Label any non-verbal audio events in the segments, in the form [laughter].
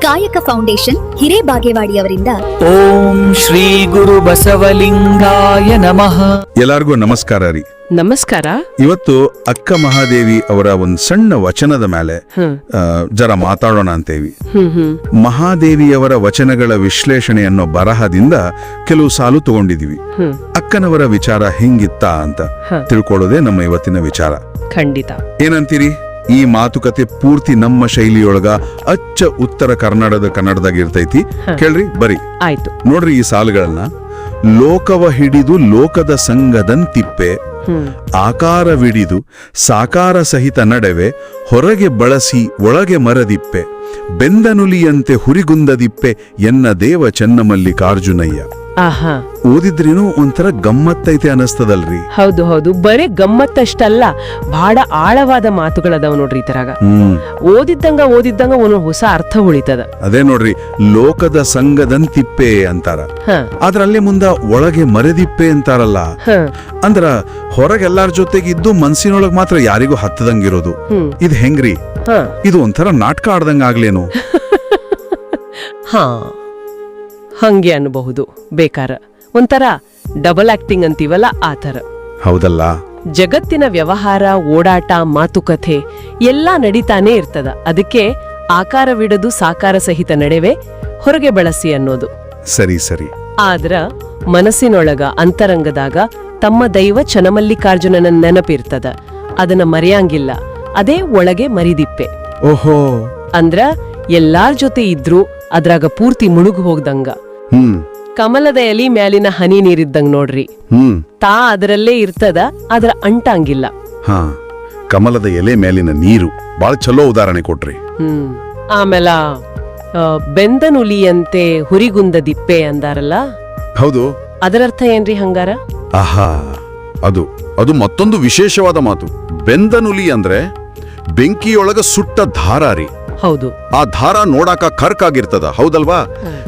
ಕಾಯಕ ಫೌಂಡೇಶನ್ ಹಿರೇಬಾಗೇವಾಡಿಯವರಿಂದ. ಓಂ ಶ್ರೀ ಗುರು ಬಸವಲಿಂಗಾಯ ನಮಃ. ಎಲ್ಲರಿಗೂ ನಮಸ್ಕಾರ ರೀ. ನಮಸ್ಕಾರ. ಇವತ್ತು ಅಕ್ಕ ಮಹಾದೇವಿ ಅವರ ಒಂದು ಸಣ್ಣ ವಚನದ ಮೇಲೆ. ಆ, ಜರ ಮಾತಾಡೋಣ ಅಂತೇವಿ. ಮಹಾದೇವಿಯವರ ವಚನಗಳ ವಿಶ್ಲೇಷಣೆ ಅನ್ನೋ ಬರಹದಿಂದ ಕೆಲವು ಸಾಲು ತಗೊಂಡಿದೀವಿ. ಅಕ್ಕನವರ ವಿಚಾರ ಹೆಂಗಿತ್ತ ಅಂತ. ತಿಳ್ಕೊಳ್ಳೋದೇ ನಮ್ಮ ಇವತ್ತಿನ ವಿಚಾರ. ಖಂಡಿತ. ಏನಂತೀರಿ? ಈ ಮಾತುಕತೆ ಪೂರ್ತಿ ನಮ್ಮ ಶೈಲಿಯೊಳಗ ಅಚ್ಚ ಉತ್ತರ ಕರ್ನಾಟಕದ ಕನ್ನಡದಾಗ ಇರ್ತೈತಿ. ಕೇಳ್ರಿ ಬರಿ. ಆಯ್ತು. ನೋಡ್ರಿ ಈ ಸಾಲುಗಳನ್ನ. ಲೋಕವ ಹಿಡಿದು ಲೋಕದ ಸಂಘದಂತಿಪ್ಪೆ ಆಕಾರ ಆಕಾರವಿಡಿದು ಸಾಕಾರ ಸಹಿತ ನಡವೆ ಹೊರಗೆ ಬಳಸಿ ಒಳಗೆ ಮರದಿಪ್ಪೆ ಬೆಂದನುಲಿಯಂತೆ ಹುರಿಗುಂದದಿಪ್ಪೆ ಎನ್ನ ದೇವ ಚೆನ್ನಮಲ್ಲಿಕಾರ್ಜುನಯ್ಯ. ಆಹಾ. ಓದಿದ್ರೇನು ಒಂಥರ ಗಮ್ಮತ್ತೈತೆ ಅನಸ್ತದಲ್ರಿ ಹೌದು ಹೌದು. ಬರೇ ಗಮ್ಮತ್ತಷ್ಟಲ್ಲ ಬಹಳ ಆಳವಾದ ಮಾತುಗಳದಾವ ನೋಡ್ರಿ ಈ ತರಾಗ. ಹ್ಮ್. ಓದಿದ್ದಂಗ ಓದಿದ್ದಂಗ ಒಂದೊಂದು ಹೊಸ ಅರ್ಥ ಉಳಿತದ. ಅದೇ ನೋಡ್ರಿ ಲೋಕದ ಸಂಗದಂತಿಪ್ಪೆ ಅಂತಾರ. ಹ. ಆದ್ರ ಅಲ್ಲೇ ಮುಂದ ಒಳಗೆ ಮರೆದಿಪ್ಪೆ ಅಂತಾರಲ್ಲ. ಹ. ಅಂದ್ರ ಹೊರಗೆಲ್ಲಾರ ಜೊತೆಗಿದ್ದು ಮನ್ಸಿನೊಳಗ್ ಮಾತ್ರ ಯಾರಿಗೂ ಹತ್ತದಂಗಿರೋದು. ಇದು ಇದ್ ಹೆಂಗ್ರಿ? ಹ. ಇದು ಒಂಥರ ನಾಟಕ ಆಡ್ದಂಗ ಆಗ್ಲೇನು [laughs] ಹಾ. ಹಂಗೆ ಅನ್ಬಹುದು ಬೇಕಾರ. ಒಂಥರ ಡಬಲ್ ಆಕ್ಟಿಂಗ್ ಅಂತೀವಲ್ಲ ಆ ಥರ. ಹೌದಲ್ಲ? ಜಗತ್ತಿನ ವ್ಯವಹಾರ ಓಡಾಟ ಮಾತುಕತೆ ಎಲ್ಲ ನಡೀತಾನೆ ಇರ್ತದ. ಅದಕ್ಕೆ ಆಕಾರವಿಡದು ಸಾಕಾರ ಸಹಿತ ನಡೆವೆ ಹೊರಗೆ ಬಳಸಿ ಅನ್ನೋದು. ಸರಿ ಸರಿ. ಆದ್ರ ಮನಸ್ಸಿನೊಳಗ ಅಂತರಂಗದಾಗ ತಮ್ಮ ದೈವ ಚನಮಲ್ಲಿಕಾರ್ಜುನನ ನೆನಪಿರ್ತದ. ಅದನ್ನ ಮರೆಯಂಗಿಲ್ಲ. ಅದೇ ಒಳಗೆ ಮರಿದಿಪ್ಪೆ. ಓಹೋ. ಅಂದ್ರ ಎಲ್ಲಾರ್ ಜೊತೆ ಇದ್ರೂ ಅದ್ರಾಗ ಪೂರ್ತಿ ಮುಳುಗು ಹೋಗ್ದಂಗ. ಹ್ಮ್. ಕಮಲದ ಎಲಿ ಮ್ಯಾಲಿನ ಹನಿ ನೀರಿದ್ದಂಗ್ ನೋಡ್ರಿ. ಹ್ಮ್. ತಾ ಅದರಲ್ಲೇ ಇರ್ತದ ಅದ್ರ ಅಂಟಂಗಿಲ್ಲ. ಹಾ ಕಮಲದ ಎಲೆ ಮೇಲಿನ ನೀರು ಬಾಳ ಚಲೋ ಉದಾಹರಣೆ ಕೊಟ್ರಿ. ಹ್ಮ್. ಆಮೇಲ ಬೆಂದನುಲಿಯಂತೆ ಬೆಂದ ಹುರಿಗುಂದ ದಿಪ್ಪೆ ಅಂದಾರಲ್ಲ? ಹೌದು. ಅದರರ್ಥ ಏನ್ರಿ ಹಂಗಾರ? ಆಹಾ ಅದು ಅದು ಮತ್ತೊಂದು ವಿಶೇಷವಾದ ಮಾತು. ಬೆಂದನುಲಿ ಅಂದ್ರೆ ಬೆಂಕಿಯೊಳಗ ಸುಟ್ಟ ಧಾರ ರೀ. ಹೌದು. ಆ ದಾರ ನೋಡಾಕ ಕರ್ಕ್ ಆಗಿರ್ತದ ಹೌದಲ್ವಾ?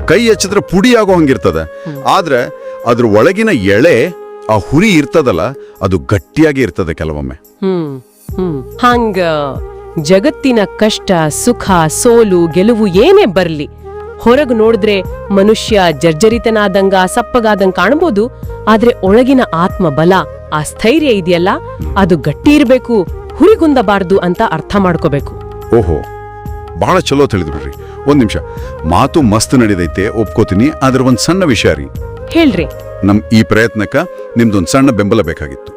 ಕೈ ಹಚ್ಚಿದ್ರೆ ಪುಡಿ ಆಗೋ ಹಂಗಿರ್ತದ. ಆದ್ರೆ ಅದ್ರ ಒಳಗಿನ ಎಳೆ ಆ ಹುರಿ ಇರ್ತದಲ್ಲ ಅದು ಗಟ್ಟಿಯಾಗಿ ಇರ್ತದೆ ಕೆಲವೊಮ್ಮೆ. ಹ್ಮ್ ಹ್ಮ್. ಹಂಗ ಜಗತ್ತಿನ ಕಷ್ಟ ಸುಖ ಸೋಲು ಗೆಲುವು ಏನೇ ಬರ್ಲಿ ಹೊರಗ್ ನೋಡಿದ್ರೆ ಮನುಷ್ಯ ಜರ್ಜರಿತನಾದಂಗ ಸಪ್ಪಗಾದಂಗ ಕಾಣ್ಬೋದು ಆದ್ರೆ ಒಳಗಿನ ಆತ್ಮ ಬಲ ಆ ಸ್ಥೈರ್ಯ ಇದೆಯಲ್ಲ ಅದು ಗಟ್ಟಿ ಇರ್ಬೇಕು ಹುರಿಗುಂದಬಾರ್ದು ಅಂತ ಅರ್ಥ ಮಾಡ್ಕೋಬೇಕು. ಓಹೋ. ಬಹಳ ಚಲೋ ತಿಳಿದು ಬಿಡ್ರಿ ಒಂದ್ ನಿಮಿಷ. ಮಾತು ಮಸ್ತ್ ನಡೆದೈತೆ ಒಪ್ಕೋತೀನಿ ಆದ್ರೆ ಒಂದ್ ಸಣ್ಣ ವಿಷಯ ರೀ. ಹೇಳ್ರಿ. ನಮ್ ಈ ಪ್ರಯತ್ನಕ್ಕ ನಿಮ್ದೊಂದ್ ಸಣ್ಣ ಬೆಂಬಲ ಬೇಕಾಗಿತ್ತು.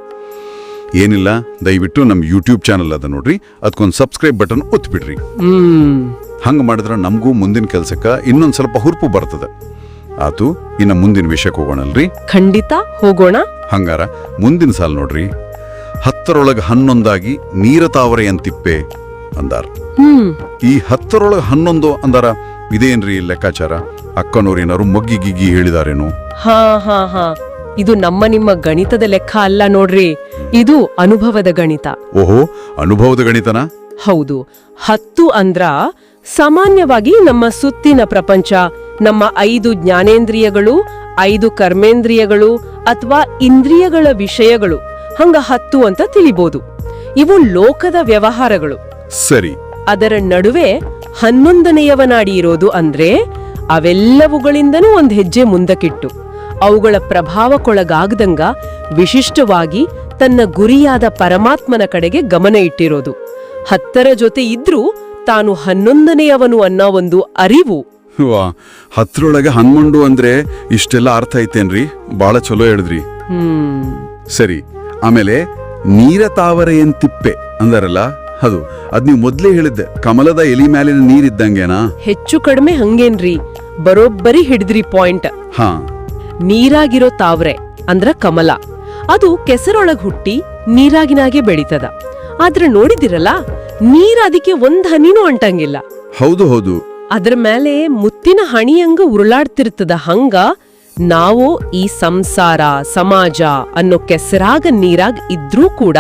ಏನಿಲ್ಲ ದಯವಿಟ್ಟು ನಮ್ ಯೂಟ್ಯೂಬ್ ಚಾನಲ್ ಅದ ನೋಡ್ರಿ. ಅದಕ್ಕೊಂದ್ ಸಬ್ಸ್ಕ್ರೈಬ್ ಬಟನ್ ಒತ್ಬಿಡ್ರಿ. ಹಂಗ ಮಾಡಿದ್ರೆ ನಮಗೂ ಮುಂದಿನ ಕೆಲ್ಸಕ್ಕ ಇನ್ನೊಂದ್ ಸ್ವಲ್ಪ ಹುರುಪು ಬರ್ತದ. ಆತು ಇನ್ನ ಮುಂದಿನ ವಿಷಯಕ್ಕೆ ಹೋಗೋಣಲ್ರಿ? ಖಂಡಿತ ಹೋಗೋಣ. ಹಂಗಾರ ಮುಂದಿನ ಸಾಲ್ ನೋಡ್ರಿ. ಹತ್ತರೊಳಗ ಹನ್ನೊಂದಾಗಿ ನೀರ ತಾವರೆಯಂತಿಪ್ಪೆ ಅಂದಾರ. ಈ ಹತ್ತರೊಳಗೆ ಹನ್ನೊಂದು ಅಂದಾರ ಇದೇನ್ರಿ ಲೆಕ್ಕಾಚಾರ? ಅಕ್ಕನವ್ರೇನಾರು ಮೊಗ್ಗಿ ಗಿಗ್ಗಿ ಹೇಳಿದಾರೇನು? ಹಾ ಹಾ ಹಾ. ಇದು ನಮ್ಮ ನಿಮ್ಮ ಗಣಿತದ ಲೆಕ್ಕ ಅಲ್ಲ ನೋಡ್ರಿ. ಇದು ಅನುಭವದ ಗಣಿತ. ಓಹೋ ಅನುಭವದ ಗಣಿತನ? ಹೌದು. ಹತ್ತು ಅಂದ್ರ ಸಾಮಾನ್ಯವಾಗಿ ನಮ್ಮ ಸುತ್ತಿನ ಪ್ರಪಂಚ ನಮ್ಮ ಐದು ಜ್ಞಾನೇಂದ್ರಿಯಗಳು ಐದು ಕರ್ಮೇಂದ್ರಿಯಗಳು ಅಥವಾ ಇಂದ್ರಿಯಗಳ ವಿಷಯಗಳು. ಹಂಗ ಹತ್ತು ಅಂತ ತಿಳಿಬೋದು. ಇವು ಲೋಕದ ವ್ಯವಹಾರಗಳು. ಸರಿ. ಅದರ ನಡುವೆ ಹನ್ನೊಂದನೆಯವನಾಡಿ ಇರೋದು ಅಂದ್ರೆ ಅವೆಲ್ಲವುಗಳಿಂದನೂ ಒಂದ್ ಹೆಜ್ಜೆ ಮುಂದಕ್ಕಿಟ್ಟು ಅವುಗಳ ಪ್ರಭಾವಕ್ಕೊಳಗಾಗದಂಗ ವಿಶಿಷ್ಟವಾಗಿ ತನ್ನ ಗುರಿಯಾದ ಪರಮಾತ್ಮನ ಕಡೆಗೆ ಗಮನ ಇಟ್ಟಿರೋದು. ಹತ್ತರ ಜೊತೆ ಇದ್ರೂ ತಾನು ಹನ್ನೊಂದನೆಯವನು ಅನ್ನೋ ಒಂದು ಅರಿವು. ಹತ್ರೊಳಗೆ ಹನ್ನೊಂದು ಅಂದ್ರೆ ಇಷ್ಟೆಲ್ಲ ಅರ್ಥ ಐತೇನ್ರಿ? ಬಾಳ ಚಲೋ ಹೇಳಿದ್ರಿ. ಹ್ಮ್. ಸರಿ ಆಮೇಲೆ ನೀರ ತಾವರೆಯಂತಿಪ್ಪೆ ಅಂದಾರಲ್ಲ? ಅದು ಅದ್ ನೀವು ಮೊದ್ಲೇ ಹೇಳಿದ್ದೆ ಕಮಲದ ಎಲಿ ಮ್ಯಾಲಿನ ನೀರಿದ್ದಂಗೆನಾ? ಹೆಚ್ಚು ಕಡಿಮೆ ಹಂಗೇನ್ರಿ ಬರೋಬ್ಬರಿ ಹಿಡಿದ್ರಿ ಪಾಯಿಂಟ್. ಹಾ. ನೀರಾಗಿರೋ ತಾವ್ರೆ ಅಂದ್ರ ಕಮಲ. ಅದು ಕೆಸರೊಳಗ್ ಹುಟ್ಟಿ ನೀರಾಗಿನಾಗೆ ಬೆಳಿತದ. ಆದ್ರೆ ನೋಡಿದಿರಲ್ಲ ನೀರ್ ಅದಕ್ಕೆ ಒಂದ್ ಹನಿನೂ ಅಂಟಂಗಿಲ್ಲ. ಹೌದು ಹೌದು. ಅದ್ರ ಮೇಲೆ ಮುತ್ತಿನ ಹಣಿಯಂಗ ಉರುಳಾಡ್ತಿರ್ತದ ಹಂಗ ನಾವು ಈ ಸಂಸಾರ ಸಮಾಜ ಅನ್ನೋ ಕೆಸರಾಗ ನೀರಾಗ್ ಇದ್ರೂ ಕೂಡ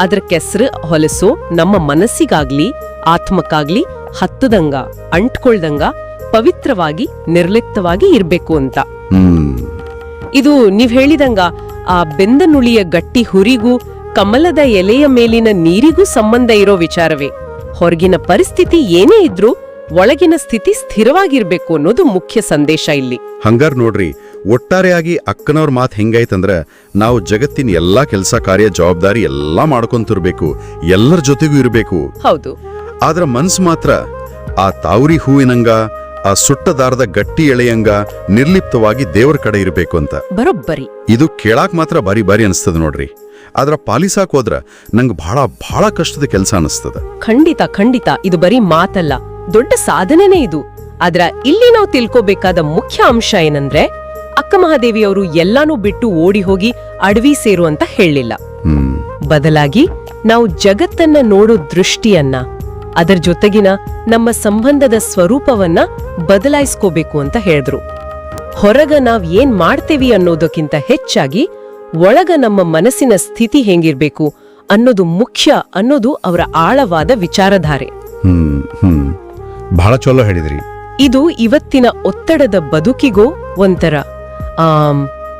ಅದ್ರ ಕೆಸರು ಹೊಲಸು ನಮ್ಮ ಮನಸ್ಸಿಗಾಗ್ಲಿ ಆತ್ಮಕ್ಕಾಗ್ಲಿ ಹತ್ತದಂಗ ಅಂಟ್ಕೊಳ್ದಂಗ ಪವಿತ್ರವಾಗಿ ನಿರ್ಲಿಪ್ತವಾಗಿ ಇರ್ಬೇಕು ಅಂತ. ಇದು ನೀವ್ ಹೇಳಿದಂಗ ಆ ಬೆಂದ ನುಳಿಯ ಗಟ್ಟಿ ಹುರಿಗೂ ಕಮಲದ ಎಲೆಯ ಮೇಲಿನ ನೀರಿಗೂ ಸಂಬಂಧ ಇರೋ ವಿಚಾರವೇ. ಹೊರಗಿನ ಪರಿಸ್ಥಿತಿ ಏನೇ ಇದ್ರೂ ಒಳಗಿನ ಸ್ಥಿತಿ ಸ್ಥಿರವಾಗಿರ್ಬೇಕು ಅನ್ನೋದು ಮುಖ್ಯ ಸಂದೇಶ ಇಲ್ಲಿ. ಹಂಗಾರ್ ನೋಡ್ರಿ ಒಟ್ಟಾರೆಯಾಗಿ ಅಕ್ಕನವ್ರ ಮಾತು ಹೆಂಗೈತಂದ್ರ ನಾವು ಜಗತ್ತಿನ ಎಲ್ಲಾ ಕೆಲಸ ಕಾರ್ಯ ಜವಾಬ್ದಾರಿ ಎಲ್ಲಾ ಮಾಡ್ಕೊಂತಿರ್ಬೇಕು ಎಲ್ಲರ ಜೊತೆಗೂ ಇರಬೇಕು. ಹೌದು. ಆದ್ರ ಮನ್ಸು ಮಾತ್ರ ಆ ತಾವ್ರಿ ಹೂವಿನಂಗ ಆ ಸುಟ್ಟ ದಾರದ ಗಟ್ಟಿ ಎಳೆಯಂಗ ನಿರ್ಲಿಪ್ತವಾಗಿ ದೇವರ ಕಡೆ ಇರಬೇಕು ಅಂತ. ಬರೋಬ್ಬರಿ. ಇದು ಕೇಳಾಕ್ ಮಾತ್ರ ಬಾರಿ ಬಾರಿ ಅನಿಸ್ತದ ನೋಡ್ರಿ. ಆದ್ರ ಪಾಲಿಸಾಕ್ ಹೋದ್ರ ನಂಗೆ ಬಹಳ ಬಹಳ ಕಷ್ಟದ ಕೆಲಸ ಅನಿಸ್ತದ. ಖಂಡಿತ ಖಂಡಿತ. ಇದು ಬರೀ ಮಾತಲ್ಲ. ದೊಡ್ಡ ಸಾಧನೆನೇ ಇದು. ಆದ್ರ ಇಲ್ಲಿ ನಾವು ತಿಳ್ಕೋಬೇಕಾದ ಮುಖ್ಯ ಅಂಶ ಏನಂದ್ರೆ ಅಕ್ಕ ಮಹಾದೇವಿಯವರು ಎಲ್ಲಾನೂ ಬಿಟ್ಟು ಓಡಿ ಹೋಗಿ ಅಡವಿ ಸೇರು ಅಂತ ಹೇಳಲಿಲ್ಲ. ಬದಲಾಗಿ ನಾವು ಜಗತ್ತನ್ನ ನೋಡೋ ದೃಷ್ಟಿಯನ್ನ ಅದರ ಜೊತೆಗಿನ ನಮ್ಮ ಸಂಬಂಧದ ಸ್ವರೂಪವನ್ನ ಬದಲಾಯಿಸ್ಕೋಬೇಕು ಅಂತ ಹೇಳಿದ್ರು. ಹೊರಗ ನಾವ್ ಏನ್ ಮಾಡ್ತೇವಿ ಅನ್ನೋದಕ್ಕಿಂತ ಹೆಚ್ಚಾಗಿ ಒಳಗ ನಮ್ಮ ಮನಸ್ಸಿನ ಸ್ಥಿತಿ ಹೆಂಗಿರ್ಬೇಕು ಅನ್ನೋದು ಮುಖ್ಯ ಅನ್ನೋದು ಅವರ ಆಳವಾದ ವಿಚಾರಧಾರೆ. ಹ್ಮ್ ಹ್ಮ್. ಬಹಳ ಚಲೋ ಹೇಳಿದ್ರಿ. ಇದು ಇವತ್ತಿನ ಒತ್ತಡದ ಬದುಕಿಗೂ ಒಂಥರ.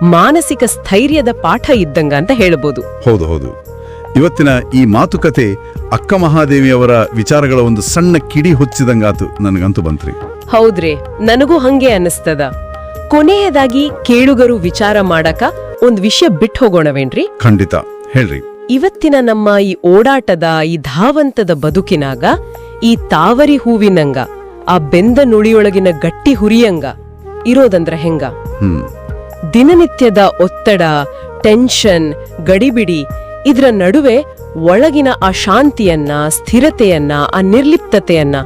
ಮಾನಸಿಕ ಸ್ಥೈರ್ಯದ ಪಾಠ ಇದ್ದಂಗ ಅಂತ ಹೇಳಬಹುದು ಹೌದು ಹೌದು. ಇವತ್ತಿನ ಈ ಮಾತುಕತೆ ಅಕ್ಕ ಮಹಾದೇವಿಯವರ ವಿಚಾರಗಳ ಒಂದು ಸಣ್ಣ ಕಿಡಿ ಹುಚ್ಚಿದಂಗಾತು ನನಗಂತೂ ಬಂತ್ರಿ. ಹೌದ್ರಿ ನನಗೂ ಹಂಗೆ ಅನ್ನಿಸ್ತದ. ಕೊನೆಯದಾಗಿ ಕೇಳುಗರು ವಿಚಾರ ಮಾಡಕ ಒಂದ್ ವಿಷಯ ಬಿಟ್ಟು ಹೋಗೋಣವೇನ್ರಿ? ಖಂಡಿತ ಹೇಳ್ರಿ. ಇವತ್ತಿನ ನಮ್ಮ ಈ ಓಡಾಟದ ಈ ಧಾವಂತದ ಬದುಕಿನಾಗ ಈ ತಾವರಿ ಹೂವಿನಂಗ ಆ ಬೆಂದ ನುಳಿಯೊಳಗಿನ ಗಟ್ಟಿ ಹುರಿಯಂಗ ಇರೋದಂದ್ರ ಹೆಂಗ? ಹ್ಮ್. ದಿನನಿತ್ಯದ ಒತ್ತಡ ಟೆನ್ಷನ್ ಗಡಿಬಿಡಿ ಇದರ ನಡುವೆ ಒಳಗಿನ ಆ ಶಾಂತಿಯನ್ನ ಸ್ಥಿರತೆಯನ್ನ ಆ ನಿರ್ಲಿಪ್ತತೆಯನ್ನ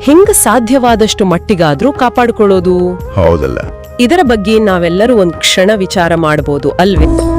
ಹೆಂಗ ಸಾಧ್ಯವಾದಷ್ಟು ಮಟ್ಟಿಗಾದ್ರೂ ಕಾಪಾಡಿಕೊಳ್ಳೋದು? ಹೌದಲ್ಲ. ಇದರ ಬಗ್ಗೆ ನಾವೆಲ್ಲರೂ ಒಂದ್ ಕ್ಷಣ ವಿಚಾರ ಮಾಡಬಹುದು ಅಲ್ವೇ?